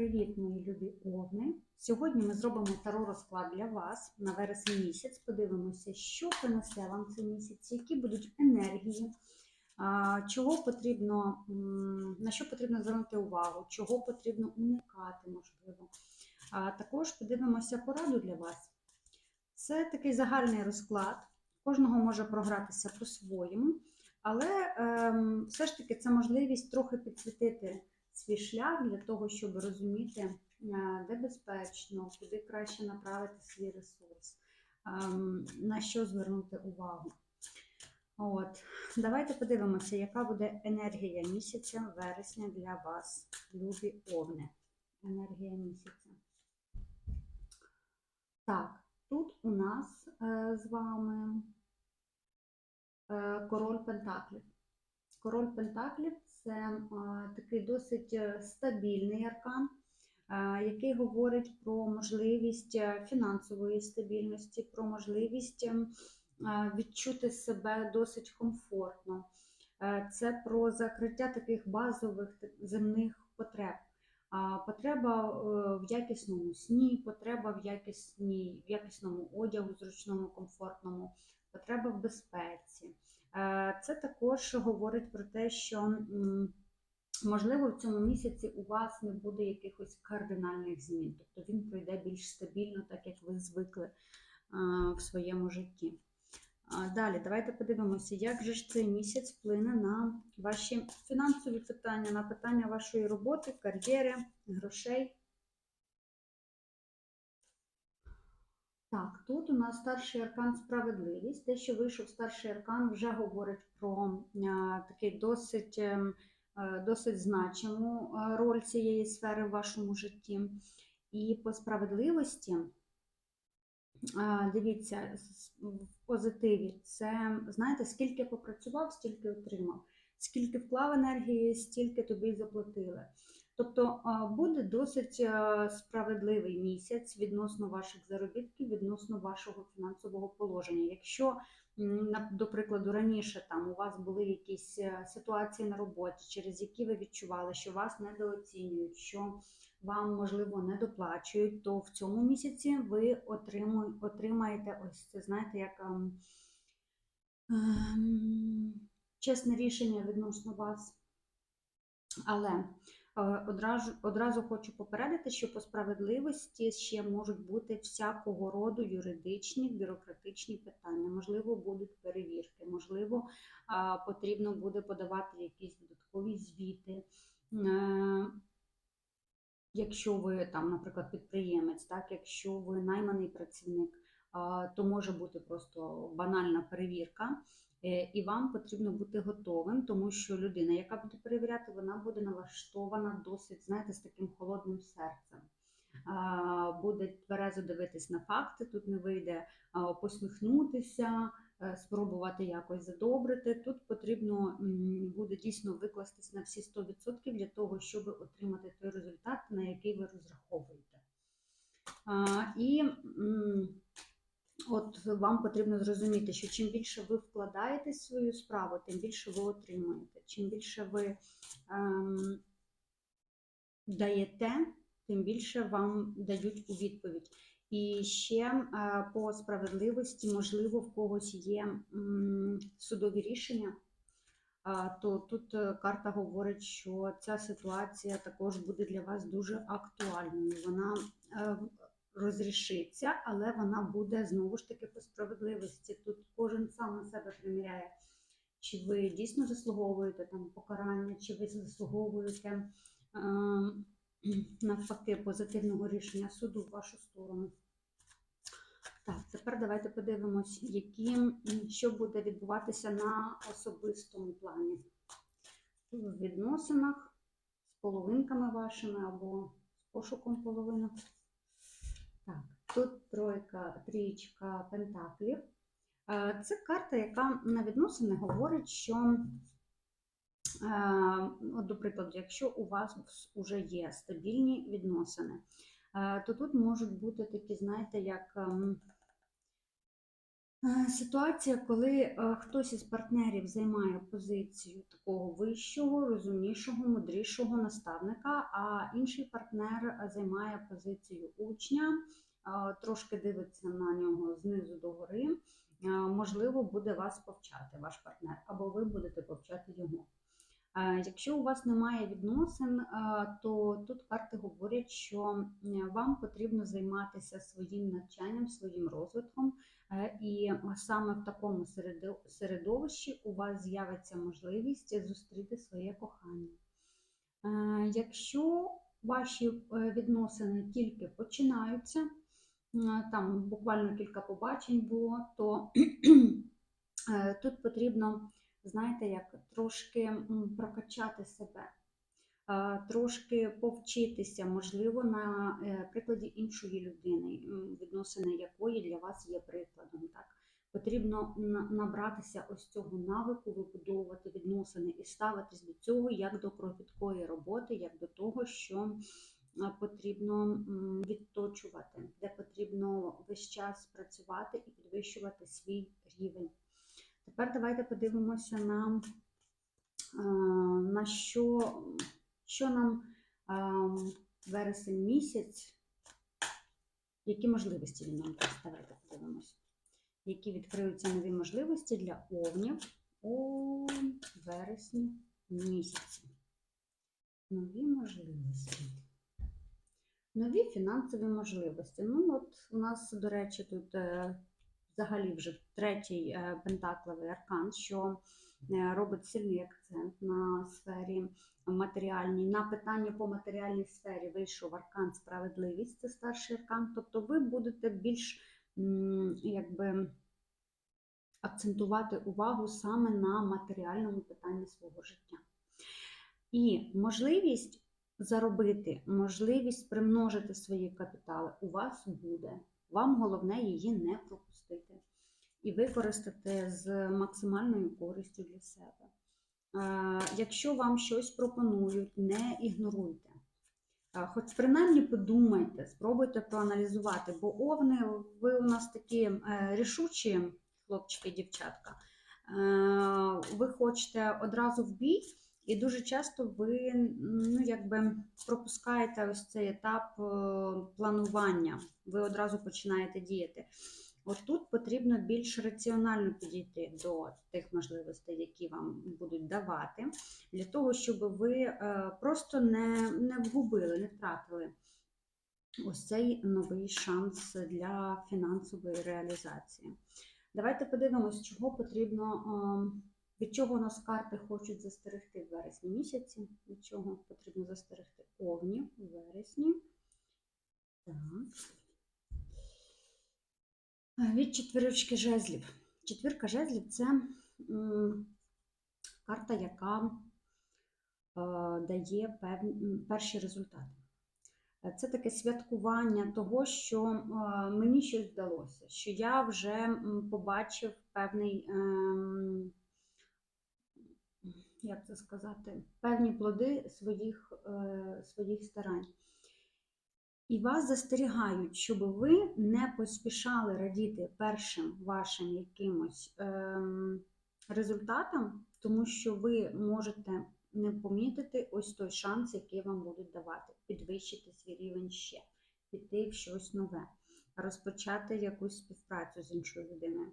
Привіт, мої любі овни! Сьогодні ми зробимо таро розклад для вас на вересень місяць. Подивимося, що принесе вам цей місяць, які будуть енергії, чого потрібно, на що потрібно звернути увагу, чого потрібно уникати, можливо. Також подивимося пораду для вас. Це такий загальний розклад. Кожного може програтися по-своєму, але ем, все ж таки це можливість трохи підсвітити свій шлях для того, щоб розуміти, е, де безпечно, куди краще направити свій ресурс, ем, на що звернути увагу. От, давайте подивимося, яка буде енергія місяця вересня для вас, любі овни. Енергія місяця. Так, тут у нас е, з вами е, король Пентаклів. Король Пентаклів це е, такий досить е, стабільний аркан, е, який говорить про можливість фінансової стабільності, про можливість е, е, відчути себе досить комфортно. Це про закриття таких базових земних потреб. Потреба в якісному сні, потреба в, якісній, в якісному одягу, зручному, комфортному, потреба в безпеці. Е, Це також говорить про те, що можливо в цьому місяці у вас не буде якихось кардинальних змін, тобто він пройде більш стабільно, так як ви звикли е, в своєму житті. Далі, давайте подивимося, як же ж цей місяць вплине на ваші фінансові питання, на питання вашої роботи, кар'єри, грошей. Так, тут у нас старший аркан справедливість. Те, що вийшов старший аркан, вже говорить про такий досить, ем, е, досить значиму е, роль цієї сфери в вашому житті. І по справедливості, дивіться, в позитиві, це, знаєте, скільки попрацював, стільки отримав, скільки вклав енергії, стільки тобі заплатили. Тобто буде досить е, справедливий місяць відносно ваших заробітків, відносно вашого фінансового положення. Якщо, до прикладу, раніше там у вас були якісь е, ситуації на роботі, через які ви відчували, що вас недооцінюють, що вам можливо не доплачують, то в цьому місяці ви отримаєте ось це, знаєте, як ем, ем, чесне рішення відносно вас. Але одразу, одразу хочу попередити, що по справедливості ще можуть бути всякого роду юридичні, бюрократичні питання. Можливо, будуть перевірки, можливо, потрібно буде подавати якісь додаткові звіти. Е, Якщо ви там, наприклад, підприємець, так, якщо ви найманий працівник, то може бути просто банальна перевірка. Е, І вам потрібно бути готовим, тому що людина, яка буде перевіряти, вона буде налаштована досить, знаєте, з таким холодним серцем. Буде тверезо дивитись на факти, тут не вийде посміхнутися, е, спробувати якось задобрити. Тут потрібно буде дійсно викластись на всі 100% для того, щоб отримати той результат, на який ви розраховуєте. І От вам потрібно зрозуміти, що чим більше ви вкладаєте свою справу, тим більше ви отримуєте. Чим більше ви ем, даєте, тим більше вам дають у відповідь. І ще е, по справедливості, можливо, в когось є судові рішення, то тут е, карта говорить, що ця ситуація також буде для вас дуже актуальною. Вона е, розрішиться, але вона буде знову ж таки по справедливості. Тут кожен сам на себе приміряє, чи ви дійсно заслуговуєте там покарання, чи ви заслуговуєте е, навпаки позитивного рішення суду в вашу сторону. Так, тепер давайте подивимось, які, що буде відбуватися на особистому плані. В відносинах з половинками вашими або з пошуком половинок. Так, тут тройка, трієчка пентаклів. Е, Це карта, яка на відносини говорить, що, е, от, до прикладу, якщо у вас вже є стабільні відносини, е, то тут можуть бути такі, знаєте, як ем, Ситуація, коли е, хтось із партнерів займає позицію такого вищого, розумнішого, мудрішого наставника, а інший партнер е, займає позицію учня, е, трошки дивиться на нього знизу догори, е, можливо, буде вас повчати, ваш партнер, або ви будете повчати його. Якщо у вас немає відносин, то тут карти говорять, що е, вам потрібно займатися своїм навчанням, своїм розвитком. Е, І саме в такому середовищі у вас з'явиться можливість зустріти своє кохання. Якщо ваші е, відносини тільки починаються, там буквально кілька побачень було, то тут потрібно, знаєте, як трошки прокачати себе, трошки повчитися, можливо, на е, прикладі іншої людини, відносини якої для вас є прикладом. Так? Потрібно набратися ось цього навику, вибудовувати відносини і ставитись до цього як до кропіткої роботи, як до того, що потрібно відточувати, де потрібно весь час працювати і підвищувати свій рівень. Тепер давайте подивимося на, е, на що, що нам е, вересень місяць, які можливості він нам дасть. Давайте подивимося. Які відкриються нові можливості для овнів у вересні місяці. Нові можливості. Нові фінансові можливості. Ну, от у нас, до речі, тут е, взагалі вже третій е, пентакловий аркан, що е, робить сильний акцент на сфері матеріальній. На питання по матеріальній сфері вийшов аркан справедливість, це старший аркан. Тобто ви будете більш якби акцентувати увагу саме на матеріальному питанні свого життя. І можливість заробити, можливість примножити свої капітали у вас буде. Вам головне її не пропустити і використати з максимальною користю для себе. Якщо вам щось пропонують, не ігноруйте. Хоч принаймні подумайте, спробуйте проаналізувати, бо овни, ви у нас такі е, рішучі хлопчики, дівчатка. Е, Ви хочете одразу в бій, і дуже часто ви ну, якби пропускаєте ось цей етап е, планування. Ви одразу починаєте діяти. От тут потрібно більш раціонально підійти до тих можливостей, які вам будуть давати, для того, щоб ви е, просто не, не вгубили, не втратили ось цей новий шанс для фінансової реалізації. Давайте подивимось, чого потрібно, е, від чого нас карти хочуть застерегти в вересні місяці, від чого потрібно застерегти овні в вересні. Так. Від четвірочки жезлів. Четвірка жезлів це карта, яка е, дає перші результати. Це таке святкування того, що е, мені щось вдалося, що я вже побачив певний, ем, як це сказати, певні плоди своїх, е, своїх старань. І вас застерігають, щоб ви не поспішали радіти першим вашим якимось ем, результатам, тому що ви можете не помітити ось той шанс, який вам будуть давати, підвищити свій рівень ще, піти в щось нове, розпочати якусь співпрацю з іншою людиною.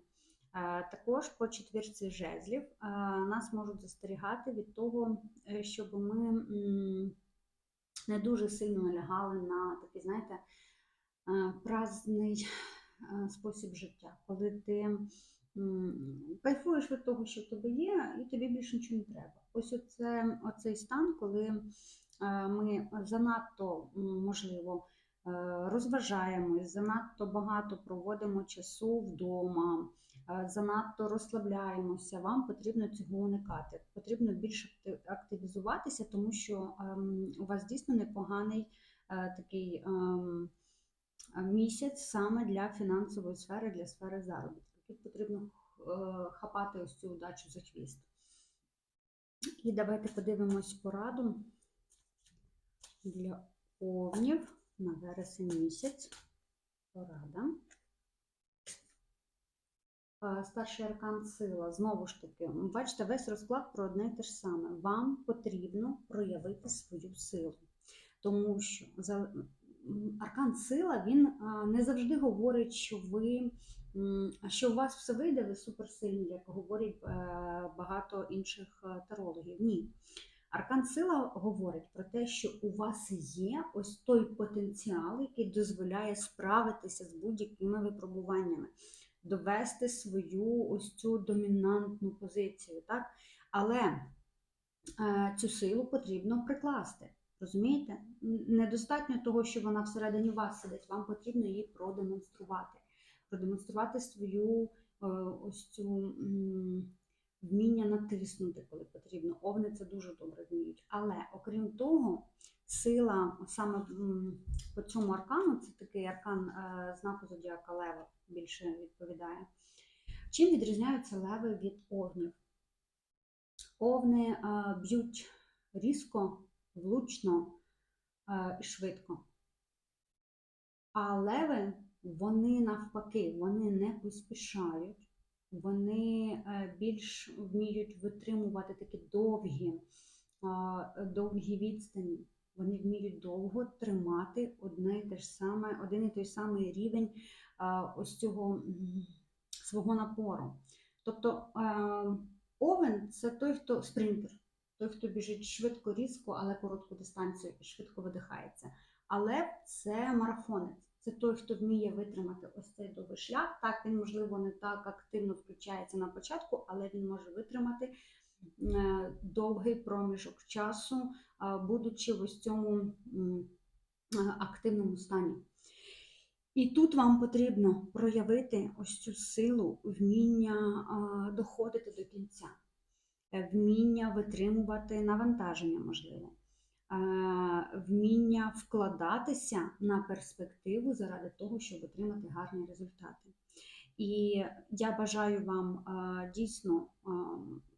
Також по четвірці жезлів нас можуть застерігати від того, е, щоб ми не дуже сильно налягали на такий, знаєте, праздний спосіб життя, коли ти кайфуєш від того, що в тебе є, і тобі більше нічого не треба. Ось оце, оцей стан, коли ми занадто, можливо, е, розважаємось, занадто багато проводимо часу вдома, занадто розслабляємося, вам потрібно цього уникати. Потрібно більше активізуватися, тому що ем, у вас дійсно непоганий е, такий ем, е, місяць саме для фінансової сфери, для сфери заробітку. Тут потрібно е, хапати ось цю удачу за хвіст. І давайте подивимось пораду для овнів на вересень місяць. Порада. Е, старший аркан сила. Знову ж таки, бачите, весь розклад про одне й те ж саме. Вам потрібно проявити свою силу. Тому що аркан сила він а, не завжди говорить, що ви що у вас все вийде, ви суперсильні, як говорять е, багато інших е, тарологів. Ні. Аркан сила говорить про те, що у вас є ось той потенціал, який дозволяє справитися з будь-якими випробуваннями, довести свою ось цю домінантну позицію. Так? Але е, цю силу потрібно прикласти. Розумієте? Недостатньо того, що вона всередині вас сидить, вам потрібно її продемонструвати. Продемонструвати свою е, ось цю вміння натиснути, коли потрібно. Овни це дуже добре вміють. Але окрім того, сила саме по цьому аркану, це такий аркан е, знаку Зодіака Лева більше відповідає. Чим відрізняються леви від овнів? Овни е, б'ють різко, влучно е, і швидко. А леви, вони навпаки, вони не поспішають, вони більш вміють витримувати такі довгі, довгі відстані. Вони вміють довго тримати одне і те ж саме, один і той самий рівень ось цього свого напору. Тобто овен це той, хто спринтер, той, хто біжить швидко, різко, але коротку дистанцію і швидко видихається. Але це марафонець. Це той, хто вміє витримати ось цей довгий шлях. Так, він, можливо, не так активно включається на початку, але він може витримати довгий проміжок часу, будучи в ось цьому е, активному стані. І тут вам потрібно проявити ось цю силу, вміння доходити до кінця, е, вміння витримувати навантаження, можливо, е, вміння вкладатися на перспективу заради того, щоб отримати гарні результати. І я бажаю вам дійсно а,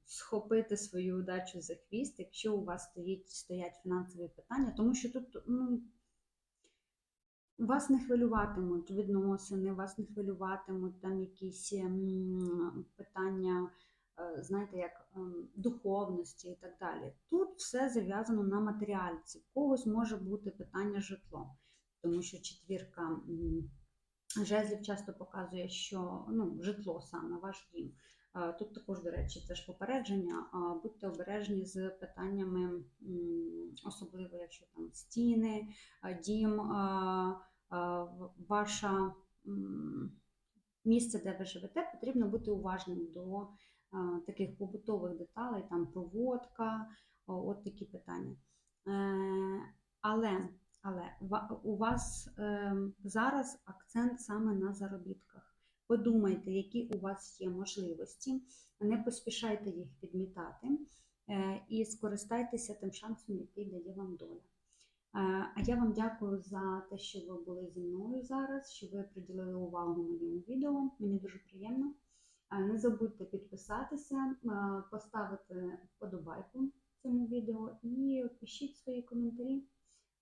схопити свою удачу за хвіст, якщо у вас стоїть, стоять фінансові питання, тому що тут ну, вас не хвилюватимуть відносини, вас не хвилюватимуть там якісь м, питання, е, знаєте, як ем, духовності і так далі. Тут все зав'язано на матеріальці. В когось може бути питання житло, тому що четвірка жезлів часто показує, що ну, житло саме ваш дім. Е, Тут також, до речі, це ж попередження. Будьте обережні з питаннями, особливо якщо там стіни, дім, а, а, в- ваша м, місце, де ви живете, потрібно бути уважним до таких побутових деталей, там проводка, от такі питання. Е, Але, але у вас ем, зараз акцент саме на заробітках. Подумайте, які у вас є можливості, не поспішайте їх підмітати е, і скористайтеся тим шансом, який дає вам доля. Е, А я вам дякую за те, що ви були зі мною зараз, що ви приділили увагу моєму відео. Мені дуже приємно. Е, Не забудьте підписатися, поставити вподобайку цьому відео і пишіть свої коментарі.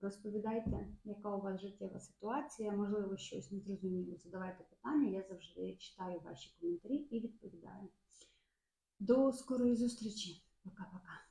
Розповідайте, яка у вас життєва ситуація, можливо, щось не зрозуміло. Задавайте питання, я завжди читаю ваші коментарі і відповідаю. До скорої зустрічі. Пока-пока.